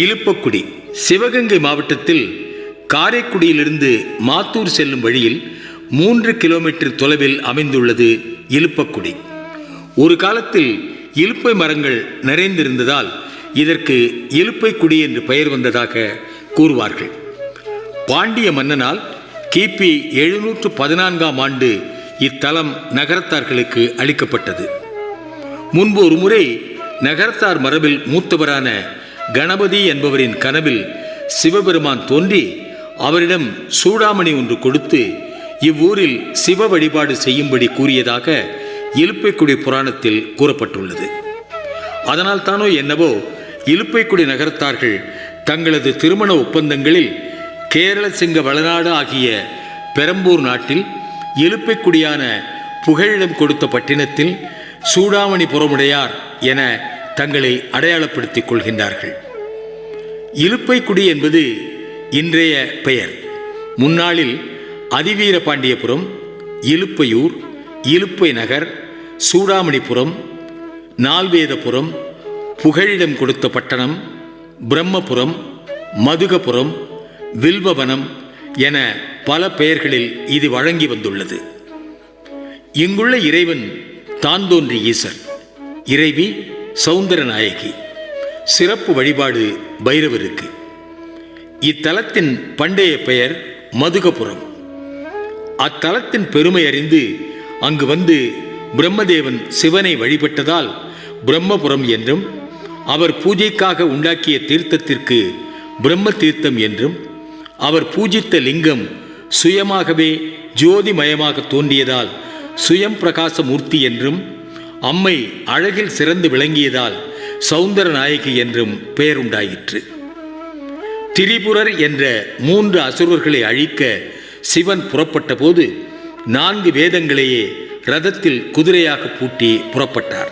இலுப்பக்குடி சிவகங்கை மாவட்டத்தில் காரைக்குடியிலிருந்து மாத்தூர் செல்லும் வழியில் மூன்று கிலோமீட்டர் தொலைவில் அமைந்துள்ளது இலுப்பக்குடி ஒரு காலத்தில் இலுப்பை மரங்கள் நிறைந்திருந்ததால் இதற்கு இலுப்பைக்குடி என்று பெயர் வந்ததாக கூறுவார்கள். பாண்டிய மன்னனால் கிபி எழுநூற்று பதினான்காம் ஆண்டு இத்தலம் நகரத்தார்களுக்கு அளிக்கப்பட்டது. முன்பு ஒரு முறை நகரத்தார் மரபில் மூத்தவரான கணபதி என்பவரின் கனவில் சிவபெருமான் தோன்றி அவரிடம் சூடாமணி ஒன்று கொடுத்து இவ்வூரில் சிவ வழிபாடு செய்யும்படி கூறியதாக இலுப்பைக்குடி புராணத்தில் கூறப்பட்டுள்ளது. அதனால் தானோ என்னவோ இலுப்பைக்குடி நகரத்தார்கள் தங்களது திருமண ஒப்பந்தங்களில் கேரள சிங்க வளநாடு ஆகிய பெரம்பூர் நாட்டில் இலுப்பைக்குடியான புகழிடம் கொடுத்த பட்டினத்தில் சூடாமணி புறமுடையார் என தங்களை அடையாளப்படுத்திக் கொள்கின்றார்கள். இலுப்பைக்குடி என்பது இன்றைய பெயர். முன்னாளில் அதிவீர பாண்டியபுரம் இலுப்பையூர் இலுப்பை நகர் சூடாமணிபுரம் நால்வேதபுரம் புகழிடம் கொடுத்த பட்டணம் பிரம்மபுரம் மதுகபுரம் வில்வவனம் என பல பெயர்களில் இது வழங்கி வந்துள்ளது. இங்குள்ள இறைவன் தான் தோன்றி ஈசர். இறைவி சௌந்தரநாயகி சிறப்பு வழிபாடு பைரவருக்கு. இத்தலத்தின் பண்டைய பெயர் மதுகபுரம். அத்தலத்தின் பெருமை அறிந்து அங்கு வந்து பிரம்மதேவன் சிவனை வழிபட்டதால் பிரம்மபுரம் என்றும் அவர் பூஜைக்காக உண்டாக்கிய தீர்த்தத்திற்கு பிரம்ம தீர்த்தம் என்றும் அவர் பூஜித்த லிங்கம் சுயமாகவே ஜோதிமயமாக தோன்றியதால் சுயம் பிரகாச மூர்த்தி என்றும் அம்மை அழகில் சிறந்து விளங்கியதால் சௌந்தர நாயகி என்றும் பெயருண்டாயிற்று திரிபுரர் என்ற மூன்று அசுரர்களை அழிக்க சிவன் புறப்பட்ட போது நான்கு வேதங்களையே ரதத்தில் குதிரையாக பூட்டி புறப்பட்டார்.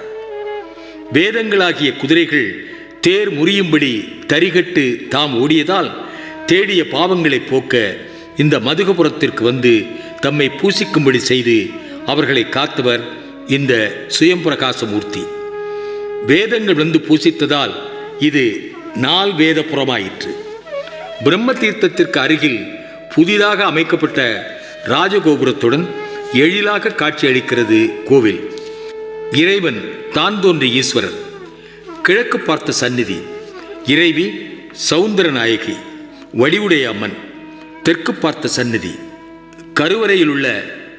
வேதங்களாகிய குதிரைகள் தேர் முறியும்படி தரிகட்டு தாம் ஓடியதால் தேடிய பாவங்களை போக்க இந்த மதுகபுரத்திற்கு வந்து தம்மை பூசிக்கும்படி செய்து அவர்களை காத்தவர் இந்த சுயம்பிரகாசமூர்த்தி. வேதங்கள் வந்து பூசித்ததால் இது நால் வேதபுரமாயிற்று பிரம்ம தீர்த்தத்திற்கு அருகில் புதிதாக அமைக்கப்பட்ட ராஜகோபுரத்துடன் எழிலாக காட்சியளிக்கிறது கோவில். இறைவன் தான் தோன்றிய ஈஸ்வரர் கிழக்கு பார்த்த சந்நிதி. இறைவி சௌந்தர நாயகி வடிவுடைய அம்மன். தெற்கு பார்த்த சந்நிதி. கருவறையில் உள்ள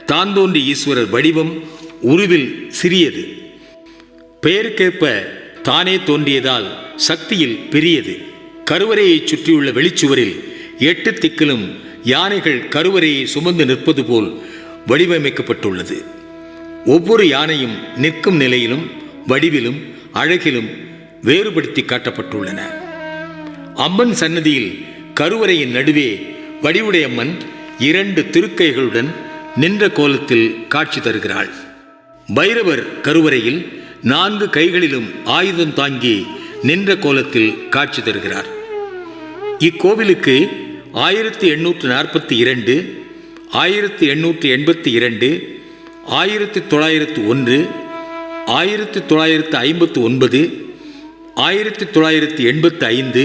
தான் ஈஸ்வரர் வடிவம் உருவில் சிறியது. பெயருக்கேற்ப தானே தோன்றியதால் சக்தியில் பெரியது. கருவறையைச் சுற்றியுள்ள வெளிச்சுவரில் எட்டு திக்கிலும் யானைகள் கருவறையை சுமந்து நிற்பது போல் வடிவமைக்கப்பட்டுள்ளது. ஒவ்வொரு யானையும் நிற்கும் நிலையிலும் வடிவிலும் அழகிலும் வேறுபடுத்தி காட்டப்பட்டுள்ளன. அம்மன் சன்னதியில் கருவறையின் நடுவே வடிவுடையம்மன் இரண்டு திருக்கைகளுடன் நின்ற கோலத்தில் காட்சி தருகிறாள். பைரவர் கருவறையில் நான்கு கைகளிலும் ஆயுதம் தாங்கி நின்ற கோலத்தில் காட்சி தருகிறார். இக்கோவிலுக்கு ஆயிரத்தி எண்ணூற்று நாற்பத்தி இரண்டு ஆயிரத்தி எண்ணூற்றி எண்பத்தி இரண்டு ஆயிரத்தி தொள்ளாயிரத்து ஒன்று ஆயிரத்தி தொள்ளாயிரத்து ஐம்பத்து ஒன்பது ஆயிரத்தி தொள்ளாயிரத்தி எண்பத்தி ஐந்து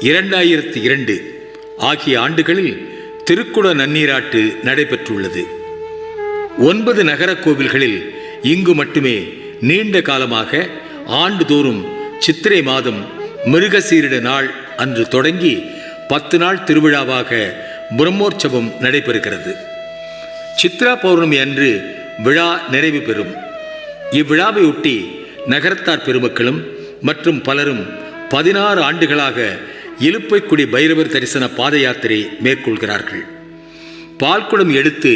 இரண்டாயிரத்தி இரண்டு ஆகிய ஆண்டுகளில் திருக்குட நன்னீராட்டு நடைபெற்றுள்ளது. ஒன்பது நகர கோவில்களில் இங்கு மட்டுமே நீண்ட காலமாக ஆண்டுதோறும் சித்திரை மாதம் மிருகசீரிட நாள் அன்று தொடங்கி பத்து நாள் திருவிழாவாக பிரம்மோற்சவம் நடைபெறுகிறது. சித்ரா பௌர்ணமி அன்று விழா நிறைவு பெறும். இவ்விழாவையொட்டி நகரத்தார் பெருமக்களும் மற்றும் பலரும் பதினாறு ஆண்டுகளாக இலுப்பைக்குடி பைரவர் தரிசன பாத யாத்திரை மேற்கொள்கிறார்கள். பால்குடம் எடுத்து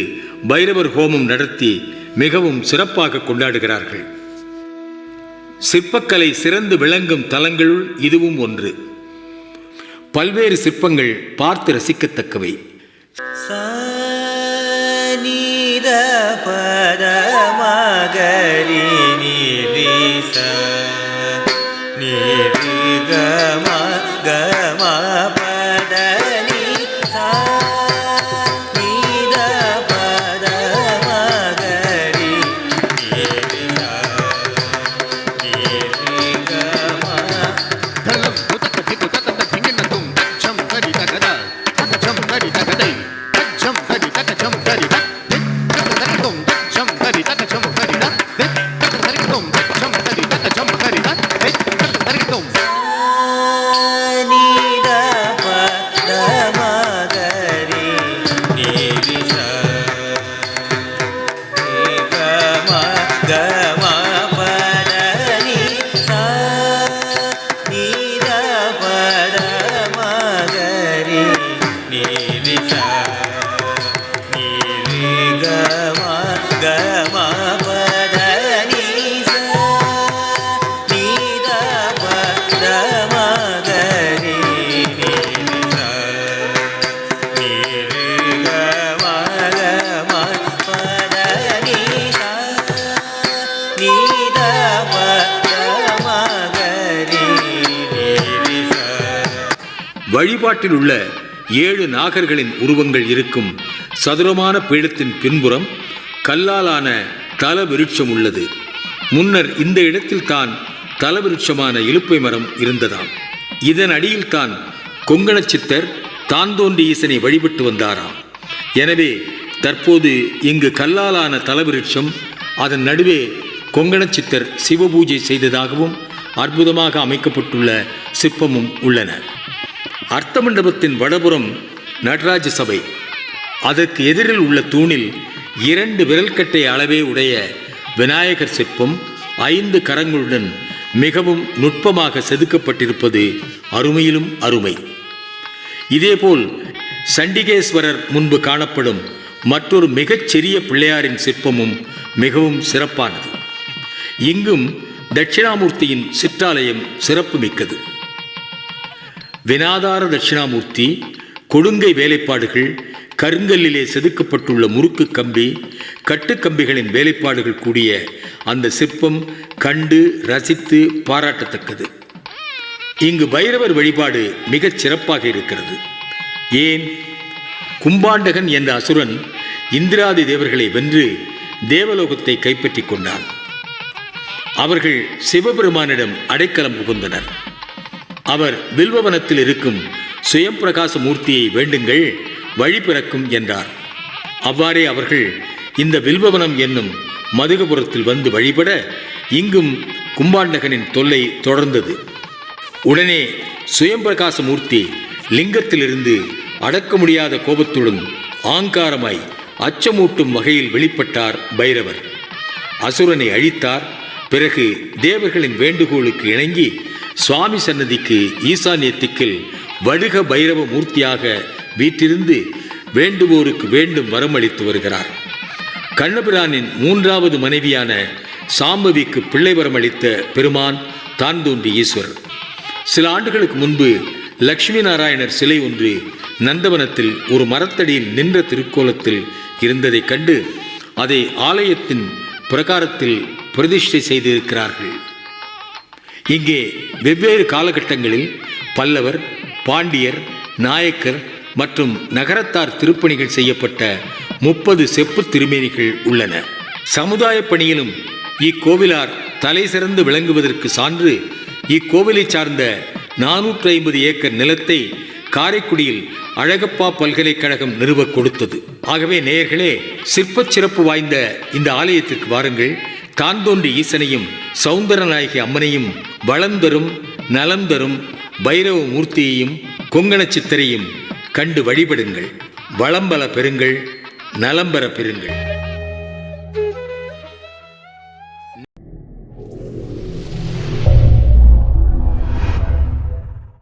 பைரவர் ஹோமம் நடத்தி மிகவும் சிறப்பாக கொண்டாடுகிறார்கள். சிற்பக்கலை சிறந்து விளங்கும் தலங்களுள் இதுவும் ஒன்று. பல்வேறு சிற்பங்கள் பார்த்து ரசிக்கத்தக்கவை. சனித வழிபாட்டில் உள்ள ஏழு நாகர்களின் உருவங்கள் இருக்கும் சதுரமான பீடத்தின் பின்புறம் கல்லாலான தல விருட்சம் உள்ளது. முன்னர் இந்த இடத்தில் தான் தல விருட்சமான இலுப்பை மரம் இருந்ததாம். இதன் அடியில் தான் கொங்கண சித்தர் தான் தோன்றி ஈசனை வழிபட்டு வந்தாராம். எனவே தற்போது இங்கு கல்லாலான தலவிருட்சம் அதன் நடுவே கொங்கண சித்தர் சிவபூஜை செய்ததாகவும் அற்புதமாக அமைக்கப்பட்டுள்ள சிற்பமும் உள்ளன. அர்த்த மண்டபத்தின் வடபுறம் நடராஜ சபை. அதற்கு எதிரில் உள்ள தூணில் இரண்டு விரல்கட்டை அளவே உடைய விநாயகர் சிற்பம் ஐந்து கரங்களுடன் மிகவும் நுட்பமாக செதுக்கப்பட்டிருப்பது அருமையிலும் அருமை. இதேபோல் சண்டிகேஸ்வரர் முன்பு காணப்படும் மற்றொரு மிகச்சிறிய பிள்ளையாரின் சிற்பமும் மிகவும் சிறப்பானது. இங்கும் தட்சிணாமூர்த்தியின் சிற்றாலயம் சிறப்புமிக்கது. வினாதார தட்சிணாமூர்த்தி கொடுங்கை வேலைப்பாடுகள் கருங்கல்லிலே செதுக்கப்பட்டுள்ள முறுக்கு கம்பி கட்டுக்கம்பிகளின் வேலைப்பாடுகள் கூடிய அந்த சிற்பம் கண்டு ரசித்து பாராட்டத்தக்கது. இங்கு பைரவர் வழிபாடு மிகச் சிறப்பாக இருக்கிறது. ஏன்? கும்பாண்டகன் என்ற அசுரன் இந்திராதி தேவர்களை வென்று தேவலோகத்தை கைப்பற்றிக் கொண்டான். அவர்கள் சிவபெருமானிடம் அடைக்கலம் புகுந்தனர். அவர் வில்வவனத்தில் இருக்கும் சுயம் பிரகாச மூர்த்தியை வேண்டுங்கள் வழி பிறக்கும் என்றார். அவ்வாறே அவர்கள் இந்த வில்வவனம் என்னும் மதுகபுரத்தில் வந்து வழிபட இங்கும் கும்பாண்டகனின் தொல்லை தொடர்ந்தது. உடனே சுயம்பிரகாச மூர்த்தி லிங்கத்திலிருந்து அடக்க முடியாத கோபத்துடன் ஆங்காரமாய் அச்சமூட்டும் வகையில் வெளிப்பட்டார் பைரவர். அசுரனை அழித்தார். பிறகு தேவர்களின் வேண்டுகோளுக்கு இணங்கி சுவாமி சன்னதிக்கு ஈசான்யத்திக்கில் வடுக பைரவ மூர்த்தியாக வீற்றிருந்து வேண்டுவோருக்கு வேண்டும் வரமளித்து வருகிறார். கண்ணபிரானின் மூன்றாவது மனைவியான சாம்பவிக்கு பிள்ளை வரமளித்த பெருமான் தான் தோன்றி ஈஸ்வரர் சில ஆண்டுகளுக்கு முன்பு லக்ஷ்மி நாராயணர் சிலை ஒன்று நந்தவனத்தில் ஒரு மரத்தடியில் நின்ற திருக்கோலத்தில் இருந்ததைக் கண்டு அதை ஆலயத்தின் பிரகாரத்தில் பிரதிஷ்டை செய்திருக்கிறார்கள். இங்கே வெவ்வேறு காலகட்டங்களில் பல்லவர் பாண்டியர் நாயக்கர் மற்றும் நகரத்தார் திருப்பணிகள் செய்யப்பட்ட முப்பது செப்பு திருமேனிகள் உள்ளன. சமுதாய பணியிலும் இக்கோவிலார் தலை சிறந்து விளங்குவதற்கு சான்று இக்கோவிலை சார்ந்த நானூற்றி ஐம்பது ஏக்கர் நிலத்தை காரைக்குடியில் அழகப்பா பல்கலைக்கழகம் நிறுவக் கொடுத்தது. ஆகவே நேயர்களே சிற்பச் சிறப்பு வாய்ந்த இந்த ஆலயத்திற்கு வாருங்கள். தான் தோன்றி ஈசனையும் சௌந்தரநாயகி அம்மனையும் வளந்தரும் நலம் தரும் பைரவ மூர்த்தியையும் கொங்கண சித்தரையும் கண்டு வழிபடுங்கள். வளம்பல பெறுங்கள் நலம்பெற பெறுங்கள்.